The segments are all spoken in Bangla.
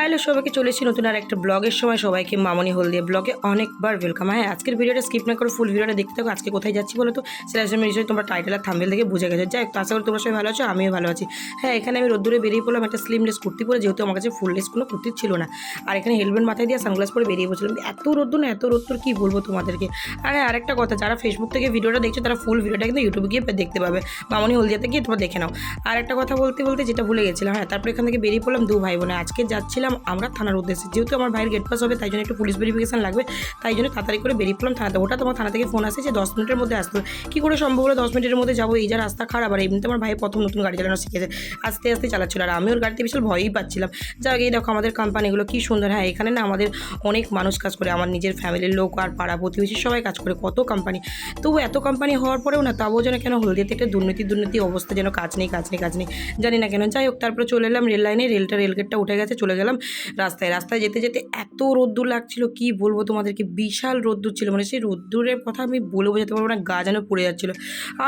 হ্যালো সবাইকে চলেছি নতুন আর একটা ব্লগের সময়। সবাইকে মামনি হলদিয়া ব্লগে অনেকবার ওয়েলকাম হ্যাঁ আজকের ভিডিওটা স্কিপ না করে ফুল ভিডিওটা দেখতে থাকো। আজকে কোথায় যাচ্ছি বলো তো? সেটা নিশ্চয়ই তোমরা টাইটেল আর থাম্বেল দেখে বুঝে গেছো। যাই তো আশা করি তোমরা সবাই ভালো আছো, আমিও ভালো আছি। হ্যাঁ এখানে আমি রোদ্দুরে বেরিয়ে পড়লাম একটা স্লিমলেস কুর্তি পরে, যেহেতু আমার কাছে ফুললেস কোনো কুর্তি ছিল না। আর এখানে হেলমেট মাথায় দিয়ে সানগ্লাস পরে বেরিয়ে পড়ছিলাম। এত রোদ্দুর না, এত রোদ্দুর কী বলব তোমাদেরকে? আর হ্যাঁ আরেকটা কথা, যারা ফেসবুক থেকে ভিডিওটা দেখছ, তারা ফুল ভিডিওটা কিন্তু ইউটিউবে গিয়ে দেখতে পাবে। মামনি হলদিয়াতে গিয়ে তোমরা দেখে নাও। আর একটা কথা বলতে বলতে যেটা ভুলে গেছিলাম হ্যাঁ তারপরে এখান থেকে বেরিয়ে পড়লাম দু ভাই বোনে। আজকে যাচ্ছিলাম আমরা থানার উদ্দেশ্যে। যেহেতু আমার ভাইয়ের গেট পাস হবে, তাই জন্য একটু পুলিশ ভেরিফিকেশন লাগবে। তাই জন্য তাড়াতাড়ি করে বেরিয়ে পড়লাম থানাতে। ওটা তোমার থানা থেকে ফোন আসে যে দশ মিনিটের মধ্যে আসতে কী করে সম্ভব হলো দশ মিনিটের মধ্যে যাব? এই যা রাস্তা খারাপ। আর এমনিতে আমার ভাই প্রথম নতুন গাড়ি চালানো শিখেছে। আস্তে আস্তে চালাচ্ছিল। আর আমি ওর গাড়িতে বিশাল ভয়ই পাচ্ছিলাম। যা এই দেখো আমাদের কোম্পানিগুলো কী সুন্দর। হ্যাঁ এখানে না আমাদের অনেক মানুষ কাজ করে। আমার নিজের ফ্যামিলির লোক আর পাড়া প্রতিবেশী সবাই কাজ করে। কত কোম্পানি তবু এত কোম্পানি হওয়ার পরেও না তাও যেন কেন হলদিয়াতে একটা দুর্নীতি দুর্নীতি অবস্থা যেন কাজ নেই কাজ নেই কাজ নেই। জানি না কেন। যাই হোক, তারপরে চলে এলাম রেল লাইনে। রেলটা রেলগেটটা উঠে গেছে, চলে গেলাম। রাস্তায়। রাস্তায় যেতে যেতে এত রোদ্দুর লাগছিল, কি বলব তোমাদেরকে? বিশাল রোদ্দুর ছিল মানে সেই রোদ্দুরের কথা আমি বলে বোঝাতে পারব না গা যেন পড়ে যাচ্ছিল।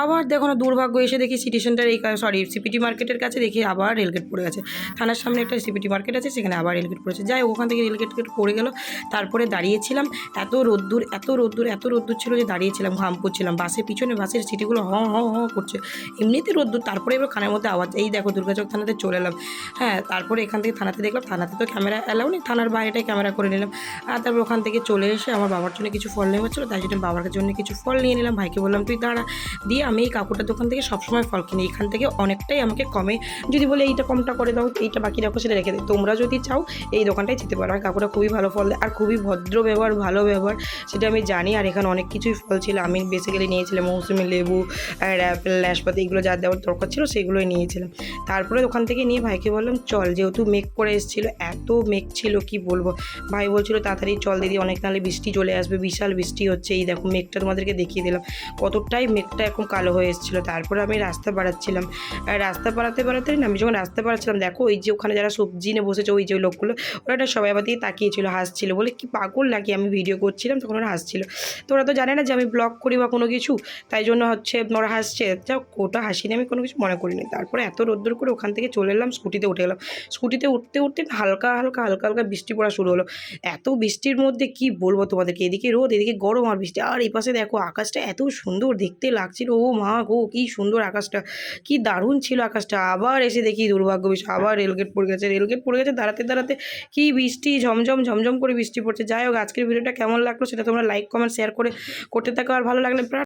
আবার দেখো না, দুর্ভাগ্য, এসে দেখি সিটি সেন্টার এই সরি সিপিটি মার্কেটের কাছে দেখি আবার রেলগেট পড়ে গেছে। থানার সামনে একটা সিপিটি মার্কেট আছে, সেখানে আবার রেলগেট পড়েছে। যাই ওখান থেকে রেলগেট গেট পড়ে গেল। তারপরে দাঁড়িয়েছিলাম, এত রোদ্দুর এত রোদ্দুর এত রোদ্দুর ছিল যে দাঁড়িয়েছিলাম, ঘাম করছিলাম। বাসের পিছনে বাসের সিটিগুলো হ হ হ করছে। এমনিতে রোদ্দুর, তারপরে এবার খানের মধ্যে আওয়াজ, এই দেখো দুর্গাচক থানাতে চলে এলাম। হ্যাঁ তারপরে এখান থেকে থানাতে দেখলাম, থানাতে তো ক্যামেরা অ্যালাউ নেই, থানার বাইরেটাই ক্যামেরা করে নিলাম। আর তারপর ওখান থেকে চলে এসে আমার বাবার জন্য কিছু ফল নেওয়া হচ্ছিল, তাই জন্য বাবার জন্য কিছু ফল নিয়ে নিলাম। ভাইকে বললাম, তুই দাঁড়া। দিয়ে আমি এই কাকুটার দোকান থেকে সবসময় ফল কিনি। এখান থেকে অনেকটাই আমাকে কমে। যদি বলে, এইটা কমটা করে দাও, এইটা বাকি রাখো, সেটা রেখে দিই তোমরা যদি চাও, এই দোকানটায় যেতে পারো। আর কাকুটা খুবই ভালো ফল দেয়, আর খুবই ভদ্র ব্যবহার, ভালো ব্যবহার, সেটা আমি জানি। আর এখানে অনেক কিছুই ফল ছিল। আমি বেসিক্যালি নিয়েছিলাম মৌসুমি লেবু, আর অ্যাপেল নাশপাতি, এগুলো যা দেওয়ার দরকার ছিল, সেগুলোই নিয়েছিলাম। তারপরে ওখান থেকে নিয়ে ভাইকে বললাম, চল, যেহেতু মেঘ করে এসেছিল এত মেঘ ছিল, কি বলব? ভাই বলছিল, তাড়াতাড়ি চল দিদি, অনেক নাহলে বৃষ্টি চলে আসবে, বিশাল বৃষ্টি হচ্ছে। এই দেখো, মেঘটা তোমাদেরকে দেখিয়ে দিলাম। কতটাই মেঘটা এখন কালো হয়ে এসেছিল। তারপরে আমি রাস্তা বাড়াচ্ছিলাম আর রাস্তা বাড়াতে বাড়াতে না, আমি যখন রাস্তা বাড়াচ্ছিলাম দেখো ওই যে ওখানে যারা সবজি নিয়ে বসেছে, ওই যে লোকগুলো, ওরা একটা সবাই আমার দিকে তাকিয়েছিল, হাসছিল। বলে, কি পাগল নাকি? আমি ভিডিও করছিলাম, তখন ওরা হাসছিল। তো ওরা তো জানে না যে আমি ব্লগ করি বা কোনো কিছু, তাই জন্য হচ্ছে ওরা হাসছে। যা ওটা হাসিনি, আমি কোনো কিছু মনে করিনি। তারপরে এত রোদ্দুর করে ওখান থেকে চলে এলাম, স্কুটিতে উঠে গেলাম স্কুটিতে উঠতে উঠতে হালকা হালকা হালকা হালকা বৃষ্টি পড়া শুরু হলো। এত বৃষ্টির মধ্যে কি বলব তোমাদেরকে? এদিকে রোদ, এদিকে গরম আর বৃষ্টি। আর এই পাশে দেখো আকাশটা এত সুন্দর দেখতে লাগছিল। ও মা গো, কি সুন্দর আকাশটা। কি দারুণ ছিল আকাশটা। আবার এসে দেখি দুর্ভাগ্য বিষয় আবার রেলগেট পড়ে গেছে। রেলগেট পড়ে গেছে, দাঁড়াতে দাঁড়াতে কি বৃষ্টি, ঝমঝম ঝমঝম করে বৃষ্টি পড়ছে। যাই হোক, আজকের ভিডিওটা কেমন লাগল সেটা তোমরা লাইক কমেন্ট শেয়ার করে, করতে থাকো। আর ভালো লাগলে